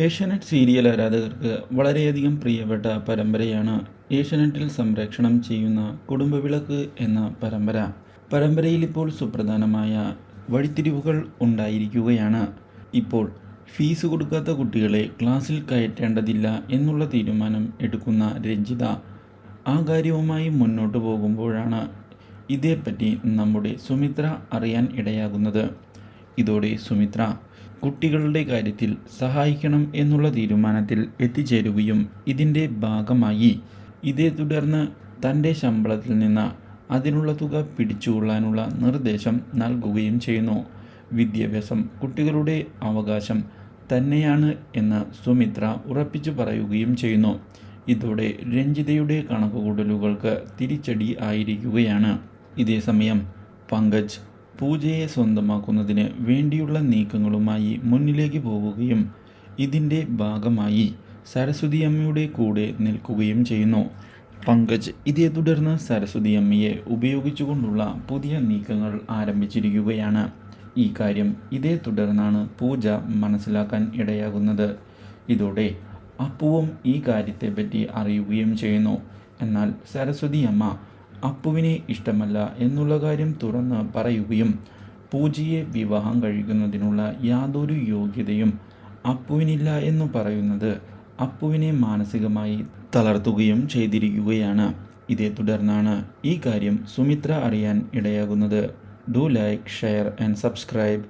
Asianet serial ആരാധകർക്ക് വളരെയധികം പ്രിയപ്പെട്ട പരമ്പരയാണ് ഏഷ്യാനെറ്റിൽ സംപ്രേക്ഷണം ചെയ്യുന്ന കുടുംബവിളക്ക് എന്ന പരമ്പര. പരമ്പരയിൽ ഇപ്പോൾ സുപ്രധാനമായ വഴിത്തിരിവുകൾ ഉണ്ടായിരിക്കുകയാണ്. ഇപ്പോൾ ഫീസ് കൊടുക്കാത്ത കുട്ടികളെ ക്ലാസ്സിൽ കയറ്റേണ്ടതില്ല എന്നുള്ള തീരുമാനം എടുക്കുന്ന രഞ്ജിത ആ കാര്യവുമായി മുന്നോട്ട് പോകുമ്പോഴാണ് ഇതേപ്പറ്റി നമ്മുടെ സുമിത്ര അറിയാൻ ഇടയാകുന്നത്. ഇതോടെ സുമിത്ര കുട്ടികളുടെ കാര്യത്തിൽ സഹായിക്കണം എന്നുള്ള തീരുമാനത്തിൽ എത്തിച്ചേരുകയും ഇതിന്റെ ഭാഗമായി. ഇതേ തുടർന്ന് തന്റെ ശമ്പളത്തിൽ നിന്ന് അതിനുള്ള തുക പിടിച്ചുകൊള്ളാനുള്ള നിർദ്ദേശം നൽകുകയും ചെയ്യുന്നു. വിദ്യാഭ്യാസം കുട്ടികളുടെ അവകാശം തന്നെയാണ് എന്ന് സുമിത്ര ഉറപ്പിച്ചു പറയുകയും ചെയ്യുന്നു. ഇതോടെ രഞ്ജിതയുടെ കണക്കുകൂട്ടലുകൾക്ക് തിരിച്ചടി ആയിരിക്കുകയാണ്. ഇതേസമയം പങ്കജ് പൂജയെ സ്വന്തമാക്കുന്നതിന് വേണ്ടിയുള്ള നീക്കങ്ങളുമായി മുന്നിലേക്ക് പോവുകയും ഇതിന്റെ ഭാഗമായി സരസ്വതി അമ്മയുടെ കൂടെ നിൽക്കുകയും ചെയ്യുന്നു. പങ്കജ് ഇതേ തുടർന്ന് സരസ്വതി അമ്മയെ ഉപയോഗിച്ചുകൊണ്ടുള്ള പുതിയ നീക്കങ്ങൾ ആരംഭിച്ചിരിക്കുകയാണ്. ഈ കാര്യം ഇതേ തുടർന്നാണ് പൂജ മനസ്സിലാക്കാൻ ഇടയാകുന്നത്. ഇതോടെ അപ്പുവും ഈ കാര്യത്തെപ്പറ്റി അറിയുകയും ചെയ്യുന്നു. എന്നാൽ സരസ്വതി അമ്മ അപ്പുവിനെ ഇഷ്ടമല്ല എന്നുള്ള കാര്യം തുറന്ന് പറയുകയും പൂജയെ വിവാഹം കഴിക്കുന്നതിനുള്ള യാതൊരു യോഗ്യതയും അപ്പുവിനില്ല എന്ന് പറയുന്നത് അപ്പുവിനെ മാനസികമായി തളർത്തുകയും ചെയ്തിരിക്കുകയാണ്. ഇതേ തുടർന്നാണ് ഈ കാര്യം സുമിത്ര അറിയാൻ ഇടയാകുന്നത്. Do like share and subscribe